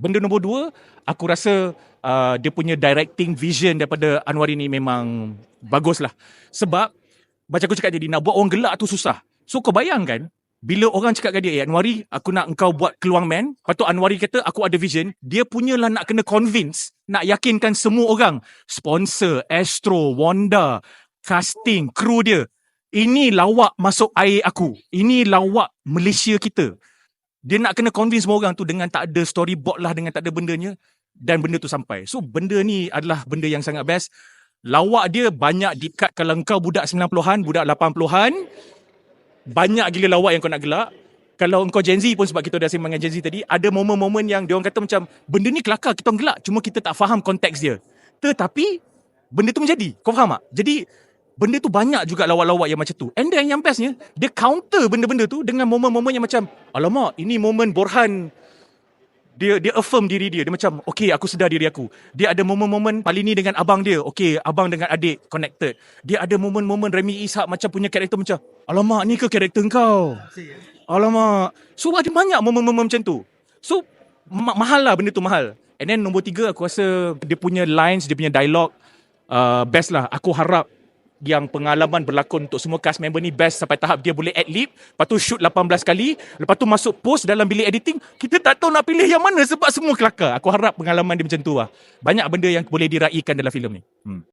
benda nombor dua, aku rasa uh, dia punya directing vision daripada Anwar ini memang bagus lah. Sebab, macam aku cakap tadi, nak buat orang gelak tu susah. So kau bayangkan, bila orang cakap kat dia, eh Anwari, aku nak engkau buat keluang man. Lepas tu Anwari kata, aku ada vision. Dia punyalah nak kena convince, nak yakinkan semua orang. Sponsor, Astro, Wanda, casting, kru dia. Ini lawak masuk air aku. Ini lawak Malaysia kita. Dia nak kena convince semua orang tu dengan tak ada storyboard lah, dengan tak ada bendanya. Dan benda tu sampai. So benda ni adalah benda yang sangat best. Lawak dia banyak dikat kalau engkau budak 90-an, budak 80-an banyak gila lawak yang kau nak gelak. Kalau engkau Gen Z pun sebab kita dah sembang dengan Gen Z tadi, ada momen-momen yang dia orang kata macam benda ni kelakar kita orang gelak cuma kita tak faham konteks dia. Tetapi benda tu menjadi. Kau faham tak? Jadi benda tu banyak juga lawak-lawak yang macam tu. And then yang bestnya, dia counter benda-benda tu dengan momen-momen yang macam alamak, ini momen Borhan dia dia affirm diri dia. Dia macam, okay, aku sedar diri aku. Dia ada momen-momen Palini dengan abang dia. Okay, abang dengan adik connected. Dia ada momen-momen Remy Ishak macam punya karakter macam, alamak, ni ke karakter kau? Alamak. So, ada banyak momen-momen macam tu. So, ma- mahal lah benda tu mahal. And then nombor tiga, aku rasa dia punya lines, dia punya dialogue, uh, best lah. Aku harap yang pengalaman berlakon untuk semua cast member ni best sampai tahap dia boleh ad-lib, lepas tu shoot 18 kali, lepas tu masuk post dalam bilik editing, kita tak tahu nak pilih yang mana sebab semua kelakar. Aku harap pengalaman dia macam tu lah. Banyak benda yang boleh diraikan dalam filem ni. Hmm.